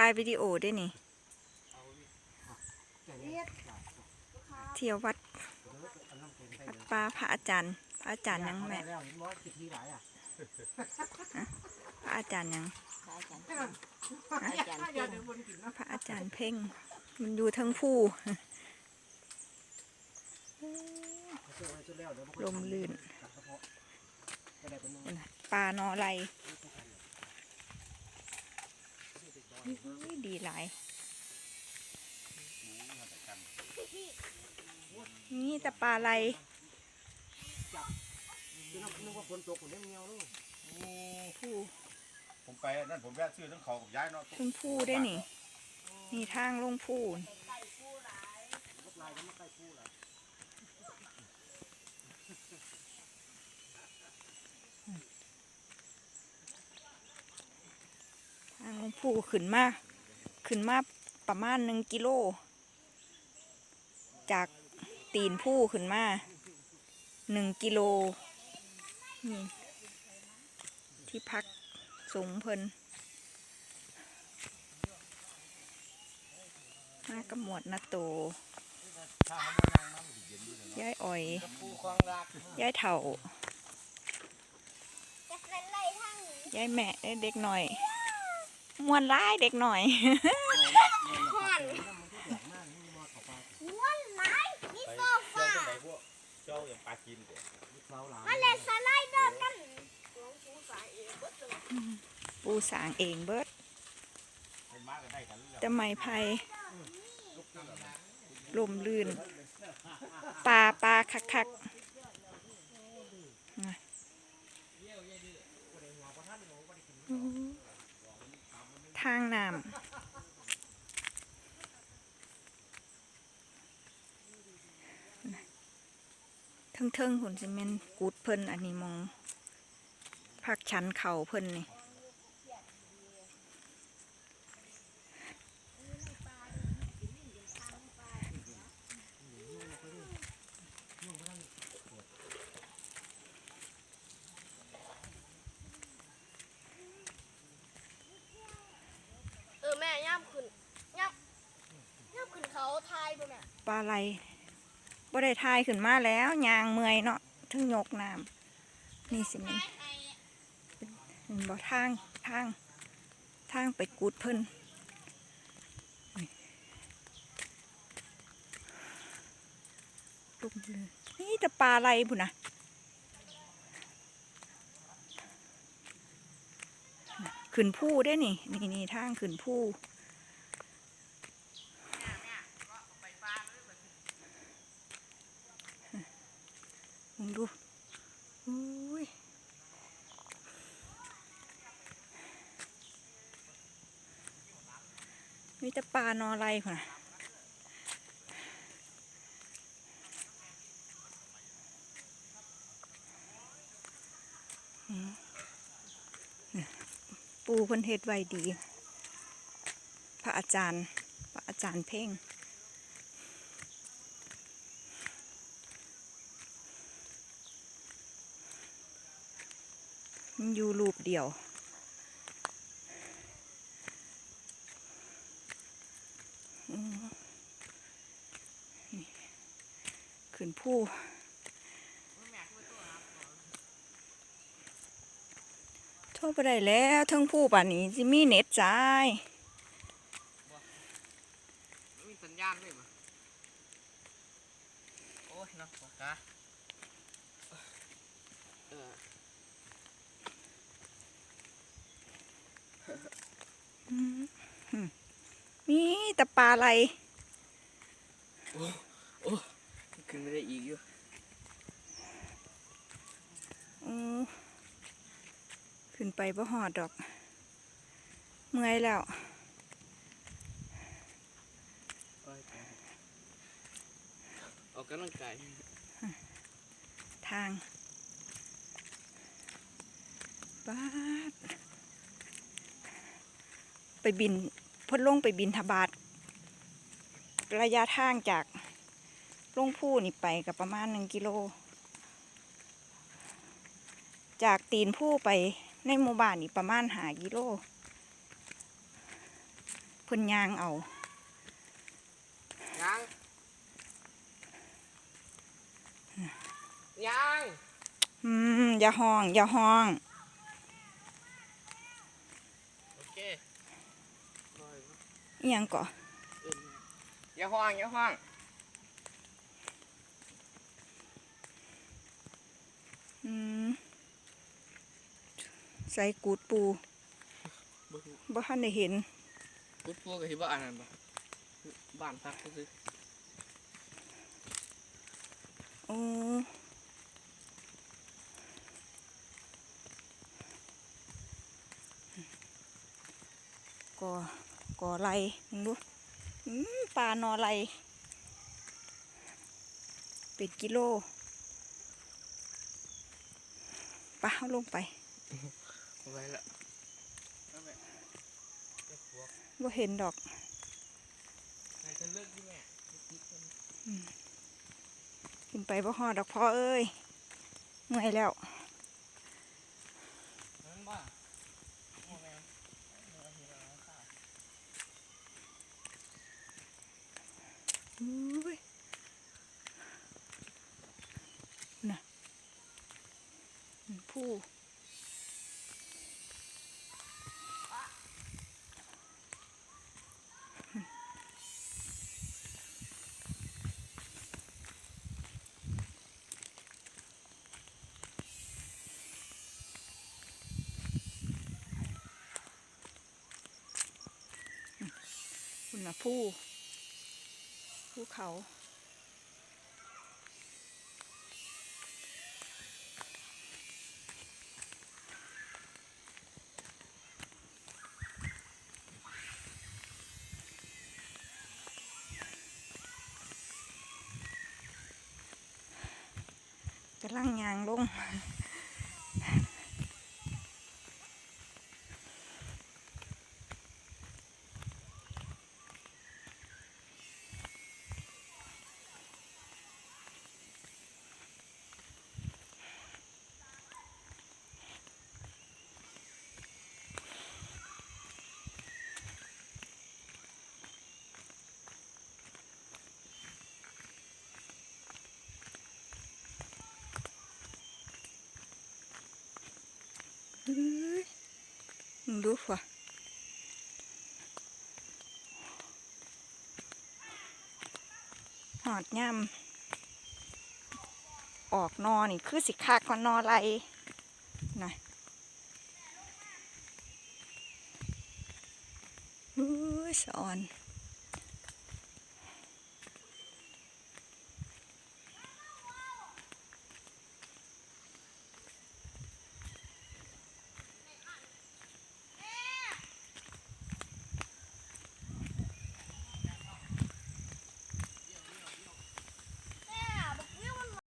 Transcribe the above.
ถ่ายวิดีโอด้วยนี่ เที่ยววัดวัดป่าพระอาจารย์ พระอาจารย์ยังแม่แล้วเห็นบ่สิทีหลายอะพระอาจารย์ยังพระอาจารย์พระอาจารย์อย่าเพ่งเดินวนกินนะพระอาจารย์เพ่ง มันอยู่ทั้งผู้เจอไว้จนแล้วเดี๋ยวบ่ค่อยลมลื่นกัดกระเพาะก็ได้เป็นน้องปลานอไร ดีหลาย นี่แต่ปลาไหลคือน้องนึกว่าฝนตกผมได้เงี้ยวลูกผู้ผมไปนั่นผมแวะซื้อทั้งเขากับย้ายเนาะทั้งผู้ได้นี่ นี่ทางลงผู้รถลายก็มาใกล้คู่แล้ว ทางลงผู้ขึ้นมาขึ้นมาประมาณหนึ่งกิโล จากตีนผู้ขึ้นมาหนึ่งกิโลนี่ที่พักสงฆ์เพิ่นมากระหมวดนาโตยายอ่อยคู่คลองรักยายเถ่ายายแม่เด็กหน่อย มวนร้ายเด็กหน่อยไปเจ้าจังไหนพวกเจ้าอย่างปลากินเด้อเสาหลายปูสางเดองเบิดเป็นมากันได้กันแล้วจะไม่ไผ่ลมลื่นปลาปลาคักคักโอ้ ทางน้ำเทิงๆหุ่นซีเมนกูดเพิ่นอันนี้มองพักชันเข่าเพิ่นนี่ ย่ามขึ้นย่ามย่ามขึ้นเขาทายบ่แม่ปลาไหลบ่ได้ทายขึ้นมาแล้วยางเมื่อยเนาะถึงยกน้ำนี่สิแมันเห็นบ่ทางทางทางไปกูดเพิ่นนี่ลุกเลยนี่แต่ปลาไหลพุ่นนะน่ะ ขึ้นผู้ได้นี่ นี่นี่ทางขึ้นผู้มึงดูอุ้ยมีแต่ปลานอไรพุ่ะอืม ปูเพิ่นเฮ็ดไว้ดี พระอาจารย์ พระอาจารย์เพ่ง อยู่รูปเดียวอืมนี่ขึ้นผู้ โทษไปได้แล้วเทั้งผู้ป่านนี้จิมีเน็ตจ่ายมีสัญญาณด้วยมั้ยโอ้ยเนาะปากกาเอออืมอืมมีแต่ปลาไหลขึ้นไม่ได้อีกอยู่ อือ ขึ้นไปบ่หอดดอก เมื่อยแล้วออกกำลังกายทางบาดไปบินเพ่นลงไปบินทบาทระยะทางจากลงผู้นี่ไปกับประมาณหนึ่งกิโล จากตีนผู้ไป ในหมู่บ้านนี่ประมาณหากิโลเพิ่นย่างเอายังยังอืมอย่าห้องอย่าห้องโอเคลอยอีหยังก่อเอิ้นอย่าห้องอย่าห้องอืม ใส่กูดปูบ่รู้บ่ทันได้เห็นกูดพวกก็สิบ่อันนั้นบ่บ้านพักซื่อโอ้ก่อก่อไรมึงดูอืมปลานอไรเป็นกิโลปะเอาลงไปๆเอาไว้ละเอาไว้เก็บพวกว่าเห็นดอกนายจะเลิกที่แม่ติดกันขึ้นไปบ่ฮอดดอกพ่อเอ้ยเมื่อยแล้ว นั่นบ่โอ้แม่เอาทีละน้ำตา อุ้ยน่ะผู้คุณ นะผู้ภูเขากำลังยางลง ดูว่ะหอดย่ำออกนอนี่คือสิคักกว่านอไรนะเฮ้ยสอน